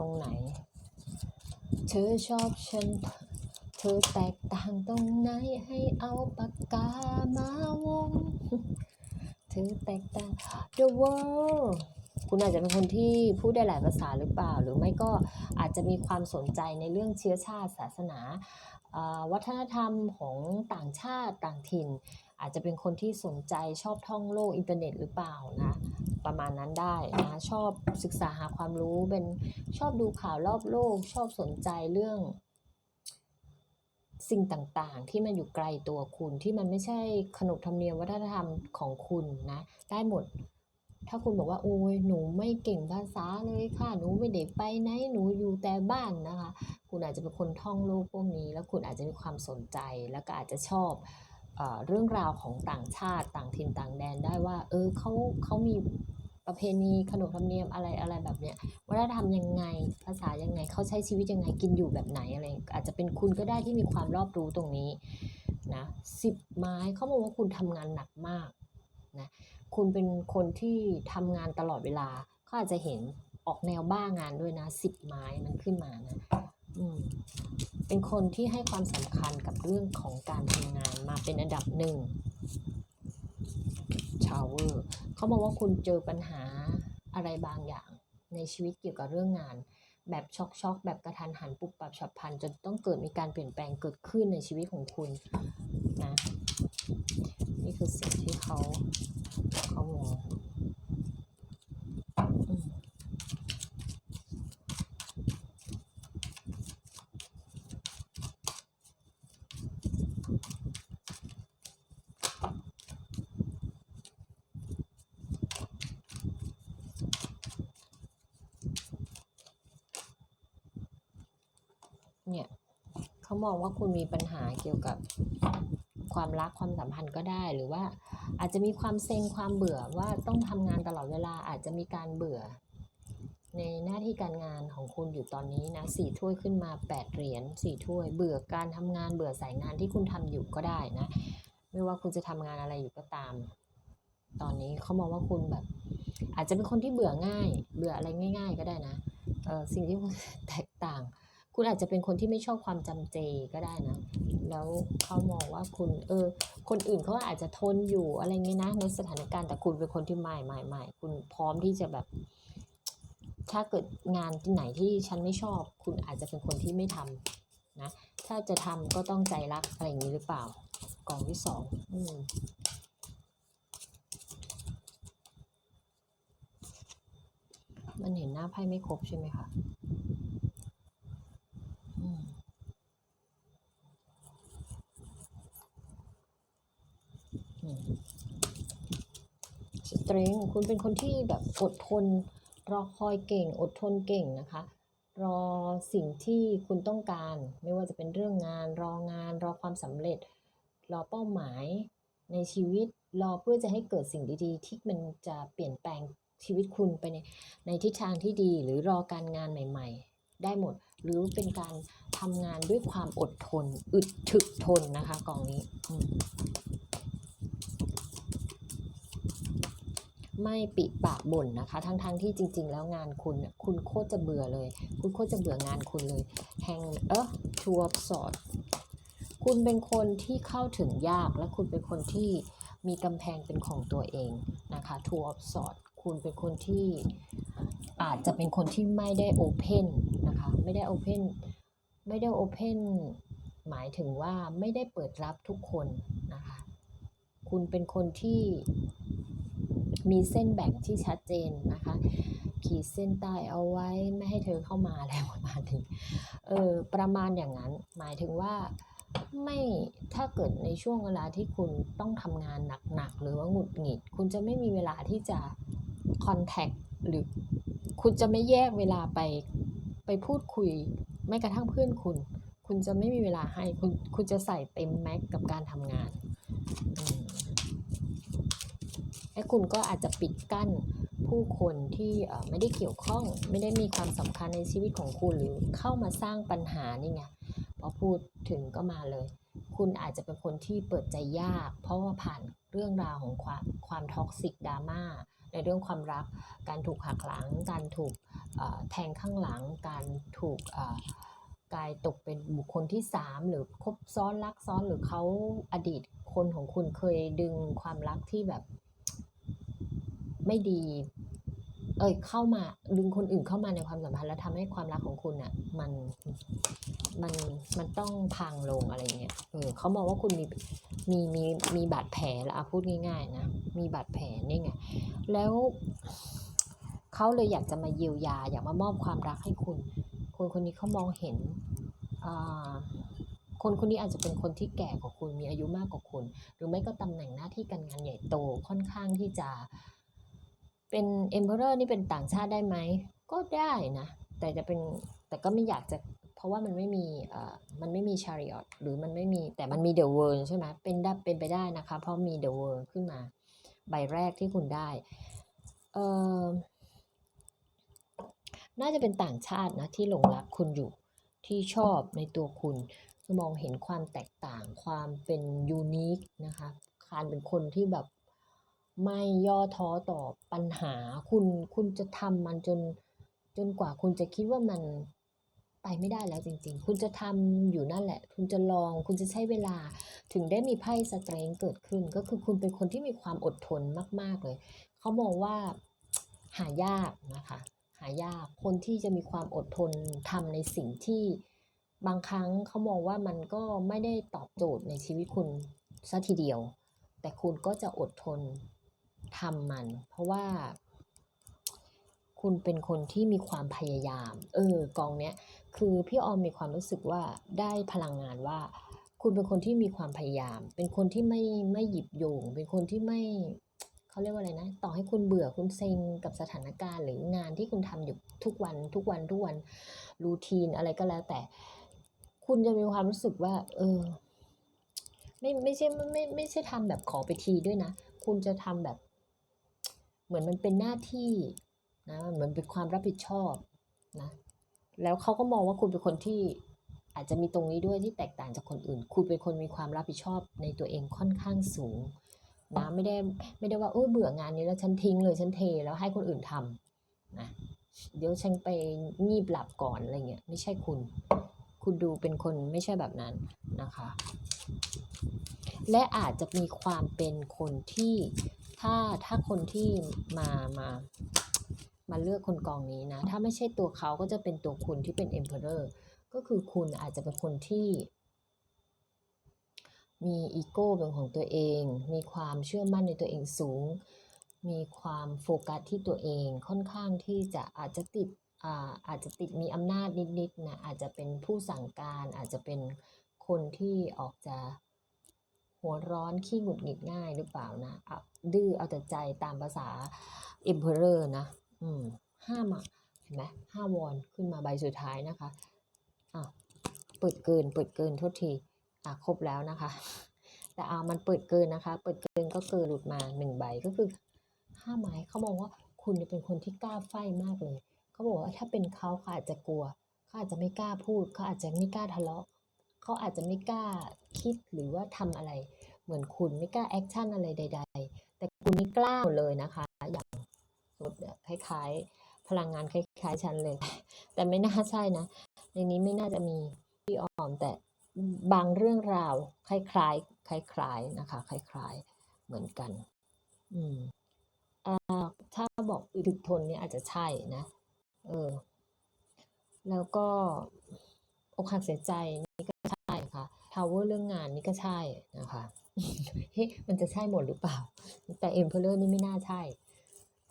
รงไหน เธอชอบฉัน เธอแตกต่างตรงไหนให้เอาปากกามาวง เธอแตกต่าง the world คุณอาจจะเป็นคนที่พูดได้หลายภาษาหรือเปล่า หรือไม่ก็อาจจะมีความสนใจในเรื่องเชื้อชาติศาสนาอ่าวัฒนธรรมของต่างชาติต่างถิ่น อาจจะเป็นคนที่สนใจชอบท่องโลกอินเทอร์เน็ตหรือเปล่านะ ประมาณนั้นได้นะชอบศึกษาหาความรู้เป็นชอบดูข่าวรอบโลก ชอบสนใจเรื่อง สิ่งต่างๆ ที่มันอยู่ไกลตัวคุณที่มันไม่ใช่ขนบธรรมเนียมวัฒนธรรมของคุณนะได้หมดถ้าคุณบอกว่าโอ้ยหนูไม่เก่งภาษาเลยค่ะ หนูไม่ได้ไปไหนหนูอยู่แต่บ้านนะคะ คุณอาจจะเป็นคนท่องโลกพวกนี้ แล้วคุณอาจจะมีความสนใจแล้วก็อาจจะชอบเออเรื่องราวของต่างชาติต่างถิ่นต่างแดนได้ว่า เออเขาเขามี ประเพณีขนบธรรมเนียมอะไรอะไรแบบเนี้ยวัฒนธรรมยังไงภาษายังไงเขาใช้ชีวิตยังไงกินอยู่แบบไหนอะไร อาจจะเป็นคุณก็ได้ที่มีความรอบรู้ตรงนี้นะสิบไม้เขาบอกว่าคุณทำงานหนักมากนะคุณเป็นคนที่ทำงานตลอดเวลาเขาอาจจะเห็นออกแนวบ้างานด้วยนะสิบไม้มันขึ้นมานะอืมเป็นคนที่ให้ความสำคัญกับเรื่องของการทำงานมาเป็นอันดับหนึ่งชาวเวอร์ เขาบอกว่าคุณเจอปัญหาอะไรบางอย่างในชีวิตเกี่ยวกับเรื่องงาน แบบช็อกช็อกแบบกระทันหันปุบปับฉับพลันจนต้องเกิดมีการเปลี่ยนแปลงเกิดขึ้นในชีวิตของคุณนะนี่คือสิ่งที่เขาเขามองอืม เนี่ย เขามองว่าคุณมีปัญหาเกี่ยวกับความรักความสัมพันธ์ก็ได้หรือว่า อาจจะมีความเซ็งความเบื่อว่าต้องทำงานตลอดเวลาอาจจะมีการเบื่อ ในหน้าที่การงานของคุณอยู่ตอนนี้นะสี่ถ้วยขึ้นมาแปดเหรียญสี่ถ้วย เบื่อการทำงานเบื่อสายงานที่คุณทำอยู่ก็ได้นะ ไม่ว่าคุณจะทำงานอะไรอยู่ก็ตาม ตอนนี้เขามองว่าคุณแบบ อาจจะเป็นคนที่เบื่อง่าย เบื่ออะไรง่าย ๆ ก็ได้นะเออสิ่งที่คุณแตกต่าง คุณอาจจะเป็นคนที่ไม่ชอบความจำเจก็ได้นะ แล้วเขามองว่าคุณเออ คนอื่นเขาอาจจะทนอยู่อะไรเงี้ยนะ ในสถานการณ์แต่คุณเป็นคนที่ไม่ไม่ไม่คุณพร้อมที่จะแบบ ถ้าเกิดงานที่ไหนที่ฉันไม่ชอบ คุณอาจจะเป็นคนที่ไม่ทำนะ ถ้าจะทำก็ต้องใจรักอะไรอย่างนี้หรือเปล่ากล่องที่สองอืมมันเห็นหน้าไพ่ไม่ครบใช่ไหมคะอืมอืม สเตรงคุณเป็นคนที่แบบอดทน รอคอยเก่ง อดทนเก่งนะคะ รอสิ่งที่คุณต้องการ ไม่ว่าจะเป็นเรื่องงาน รองาน รอความสำเร็จ รอเป้าหมายในชีวิต รอเพื่อจะให้เกิดสิ่งดีๆ ที่มันจะเปลี่ยนแปลงชีวิตคุณไปในในทิศทางที่ดี หรือรอการงานใหม่ ๆ ได้หมด หรือเป็นการทำงานด้วยความอดทน อึดถึกทนนะคะกองนี้อืม ไม่ปิปากบ่นนะคะ ทั้งๆที่จริง ๆ แล้วงานคุณเนี่ยคุณโคตรจะเบื่อเลย คุณโคตรจะเบื่องานคุณเลยแฮงเออทัวร์สอดคุณเป็นคนที่เข้าถึงยากและคุณเป็นคนที่มีกำแพงเป็นของตัวเองนะคะทัวร์สอดคุณเป็นคนที่อาจจะเป็นคนที่ไม่ได้โอเพนนะคะไม่ได้โอเพนไม่ได้โอเพนหมายถึงว่าไม่ได้เปิดรับทุกคนนะคะ คุณเป็นคนที่ มีเส้นแบ่งที่ชัดเจนนะคะ ขีดเส้นใต้เอาไว้ไม่ให้เธอเข้ามาอะไรประมาณนี้เออประมาณอย่างนั้น หมายถึงว่าไม่ถ้าเกิดในช่วงเวลาที่คุณต้องทำงานหนักๆ หรือว่าหงุดหงิด คุณจะไม่มีเวลาที่จะคอนแทคหรือคุณจะไม่แยกเวลาไปไปพูดคุยแม้กระทั่งเพื่อนคุณ คุณจะไม่มีเวลาให้ คุณคุณจะใส่เต็มแม็กกับการทำงานอืม และคุณก็อาจจะปิดกั้นผู้คนที่ไม่ได้เกี่ยวข้อง ไม่ได้มีความสำคัญในชีวิตของคุณหรือเข้ามาสร้างปัญหานี่ไงพอพูดถึงก็มาเลย คุณอาจจะเป็นคนที่เปิดใจยาก เพราะว่าผ่านเรื่องราวของความความท็อกซิกดราม่าในเรื่องความรัก การถูกหักหลัง การถูกแทงข้างหลัง การถูกกลายตกเป็นบุคคลที่สามหรือคบซ้อนรักซ้อนหรือเขาอดีตคนของคุณเคยดึงความรักที่แบบ ไม่ดี เอ่ยเข้ามาดึงคนอื่นเข้ามาในความสัมพันธ์แล้วทำให้ความรักของคุณอะ มันมันมันต้องพังลงอะไรเงี้ยเออเขามองว่าคุณมีมีมีมีบาดแผลแล้วอะพูดง่ายๆนะมีบาดแผลนี่ไงแล้วเขาเลยอยากจะมาเยียวยา อยากมามอบความรักให้คุณ คนคนนี้เขามองเห็นอ่าคนคนนี้อาจจะเป็นคนที่แก่กว่าคุณมีอายุมากกว่าคุณ หรือไม่ก็ตำแหน่งหน้าที่การงานใหญ่โตค่อนข้างที่จะ เป็น emperor นี่เป็นต่างชาติได้ไหม ก็ได้นะ แต่จะเป็นแต่ก็ไม่อยากจะเพราะว่ามันไม่มีเอ่อมันไม่มี chariot หรือมันไม่มีแต่มันมี the world ใช่ไหมเป็นได้เป็นไปได้นะคะ เพราะมี the world ขึ้นมา ใบแรกที่คุณได้เอ่อน่าจะเป็นต่างชาตินะที่หลงรักคุณอยู่ที่ชอบในตัวคุณมองเห็นความแตกต่างความเป็นยูนิคนะคะการเป็นคนที่แบบ ไม่ย่อท้อต่อปัญหา คุณคุณจะทำมันจนจนกว่าคุณจะคิดว่ามันไปไม่ได้แล้วจริง ๆ คุณจะทำอยู่นั่นแหละ คุณจะลอง คุณจะใช้เวลา ถึงได้มีไพ่สเตรงเกิดขึ้น ก็คือคุณเป็นคนที่มีความอดทนมาก ๆ เลย เขามองว่าหายากนะคะ หายาก คนที่จะมีความอดทนทำในสิ่งที่บางครั้งเขามองว่ามันก็ไม่ได้ตอบโจทย์ในชีวิตคุณซะทีเดียว แต่คุณก็จะอดทน ทำมัน เพราะว่า คุณเป็นคนที่มีความพยายาม เออกองเนี้ยคือพี่ออมมีความรู้สึกว่าได้พลังงานว่า คุณเป็นคนที่มีความพยายาม เป็นคนที่ไม่ไม่หยิบโยง เป็นคนที่ไม่เขาเรียกว่าอะไรนะ ต่อให้คุณเบื่อคุณเซ็งกับสถานการณ์ หรืองานที่คุณทำอยู่ทุกวัน ทุกวันทุกวันรูทีนอะไรก็แล้ว แต่ คุณจะมีความรู้สึกว่า เออ ไม่ไม่ใช่ไม่ไม่ไม่ใช่ทำแบบขอไปทีด้วยนะ คุณจะทำแบบ เหมือนมันเป็นหน้าที่นะเหมือนเป็นความรับผิดชอบนะแล้วเขาก็มองว่าคุณเป็นคนที่อาจจะมีตรงนี้ด้วยที่แตกต่างจากคนอื่น คุณเป็นคนมีความรับผิดชอบในตัวเองค่อนข้างสูงนะไม่ได้ไม่ได้ว่าเออเบื่องานนี้แล้วฉันทิ้งเลยฉันเทแล้วให้คนอื่นทำนะเดี๋ยวฉันไปงีบหลับก่อนอะไรเงี้ยไม่ใช่คุณ คุณดูเป็นคนไม่ใช่แบบนั้นนะคะ และอาจจะมีความเป็นคนที่ ถ้าถ้าคนที่มามามาเลือกคนกองนี้นะ ถ้าไม่ใช่ตัวเขาก็จะเป็นตัวคุณที่เป็น emperor ก็คือคุณอาจจะเป็นคนที่มีอีโก้เป็นของตัวเอง มีความเชื่อมั่นในตัวเองสูง มีความโฟกัสที่ตัวเองค่อนข้างที่จะอาจจะติดอ่าอาจจะติดมีอำนาจนิดๆนะอาจจะเป็นผู้สั่งการอาจจะเป็นคนที่ออกจะ หัวร้อนขี้หงุดหงิดง่ายหรือเปล่านะอะดื้อเอาแต่ใจตามภาษา emperor นะ อืมห้ามาเห็นไหมห้าวอนขึ้นมาใบสุดท้ายนะคะอะเปิดเกินเปิดเกินโทษทีอะครบแล้วนะคะ แต่เอามันเปิดเกินนะคะ เปิดเกินก็เกินหลุดมาหนึ่งใบก็คือห้าไม้เขามองว่าคุณเนี่ยเป็นคนที่กล้าไฟมากเลยเขาบอกว่าถ้าเป็นเขาเขาอาจจะกลัวเขาอาจจะไม่กล้าพูดเขาอาจจะไม่กล้าทะเลาะเขาอาจจะไม่กล้า คิดหรือว่าทำอะไร เหมือนคุณไม่กล้าแอคชั่นอะไรใด ๆ แต่คุณนี่กล้าเลยนะคะ อย่างสมมติเนี่ยคล้ายๆ พลังงานคล้ายๆฉันเลย แต่ไม่น่าใช่นะ ในนี้ไม่น่าจะมีพี่ออมแต่บางเรื่องราว คล้ายๆ คล้ายๆนะคะ คล้าย ๆ เหมือนกัน อืมอ่าถ้าบอกอึดทนเนี่ยอาจจะใช่นะ เออ แล้วก็อกหักเสียใจนี่ก็ ใช่ค่ะ power เรื่องงานนี่ก็ใช่นะคะเฮ้มันจะใช่หมดหรือเปล่า แต่ emperor นี่ไม่น่าใช่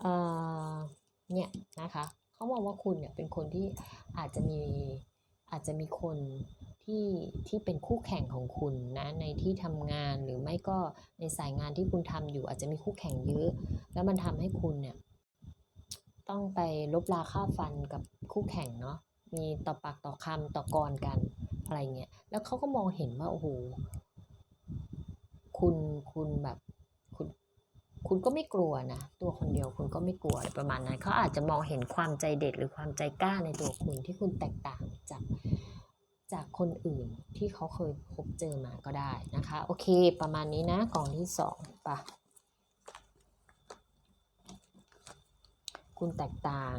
เอ่อเนี่ยนะคะเขามองว่าคุณเนี่ยเป็นคนที่อาจจะมีอาจจะมีคนที่ที่เป็นคู่แข่งของคุณนะในที่ทำงานหรือไม่ก็ในสายงานที่คุณทำอยู่ อาจจะมีคู่แข่งเยอะ แล้วมันทำให้คุณเนี่ยต้องไปลบลาค่าฟันกับคู่แข่งเนาะ มีต่อปากต่อคำต่อกรกันอะไรเงี้ยแล้วเขาก็มองเห็นว่าโอ้โหคุณคุณแบบคุณคุณก็ไม่กลัวนะตัวคนเดียวคุณก็ไม่กลัวอะไรประมาณนั้นเขาอาจจะมองเห็นความใจเด็ดหรือความใจกล้าในตัวคุณที่คุณแตกต่างจากจากคนอื่นที่เขาเคยพบเจอมาก็ได้นะคะ โอเค ประมาณนี้นะกล่องที่สองปะคุณแตกต่าง